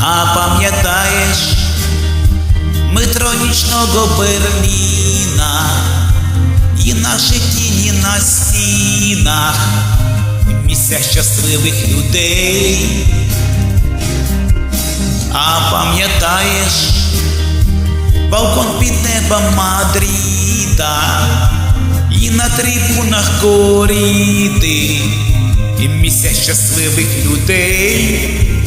А пам'ятаєш метро нічного Берліна і наші тіні на стінах, місця щасливих людей. А пам'ятаєш балкон під небом Мадріда і на трибунах коріди, і місця щасливих людей.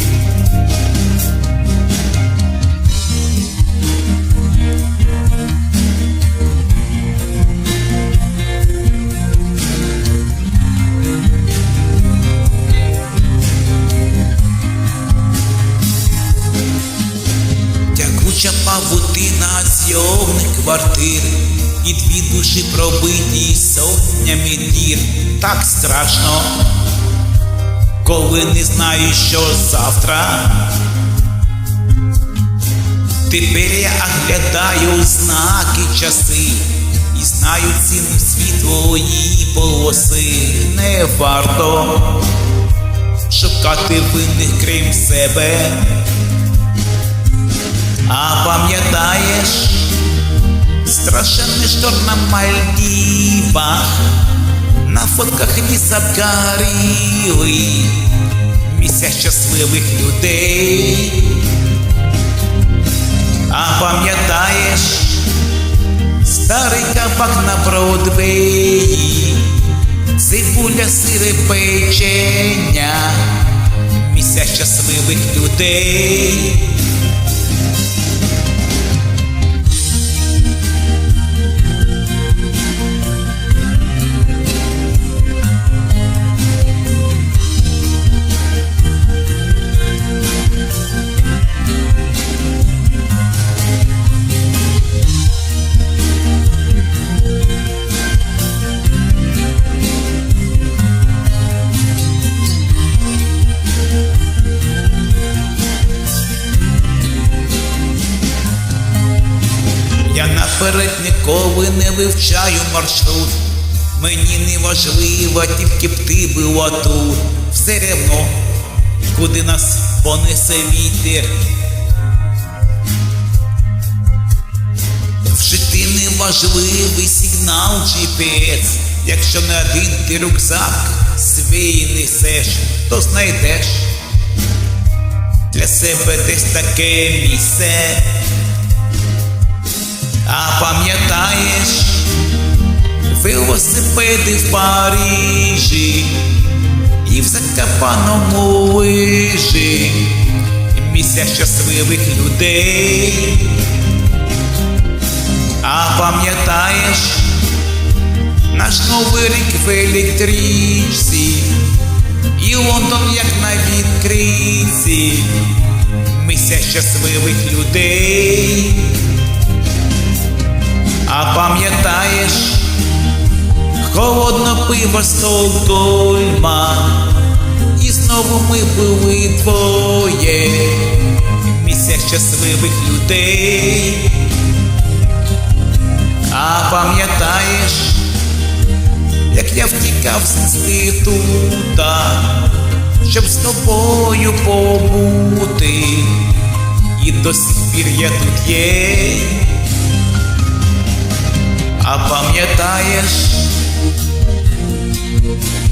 Павутина зйомних квартир, і дві душі пробиті сотнями дір. Так страшно, коли не знаєш, що завтра. Тепер я оглядаю знаки часи і знаю ціну світлої полоси. Не варто шукати винних крім себе. А пам'ятаєш страшенний шторм на Мальдівах, на фотках ліс обгорілий, місця щасливих людей. А пам'ятаєш старий кабак на Бродвеї, цибуля сире печення, місця щасливих людей. Я наперед ніколи не вивчаю маршрут. Мені не важливо, тільки б ти була тут. Все рівно, куди нас понесе вітер. Вжити неважливий сигнал GPS. Якщо не один ти рюкзак свій несеш, то знайдеш для себе десь таке місце. Велосипеди в Парижі і в Закопаному лижі місця щасливих людей. А пам'ятаєш наш новий рік в електричці і Лондон як на відкритці місця щасливих людей. А пам'ятаєш холодно пиво Стокгольма І знову ми були двоє Місця щасливих людей. А пам'ятаєш, як я втікав з інститута, щоб з тобою побути, і до сих пір я тут є. А пам'ятаєш, Thank you.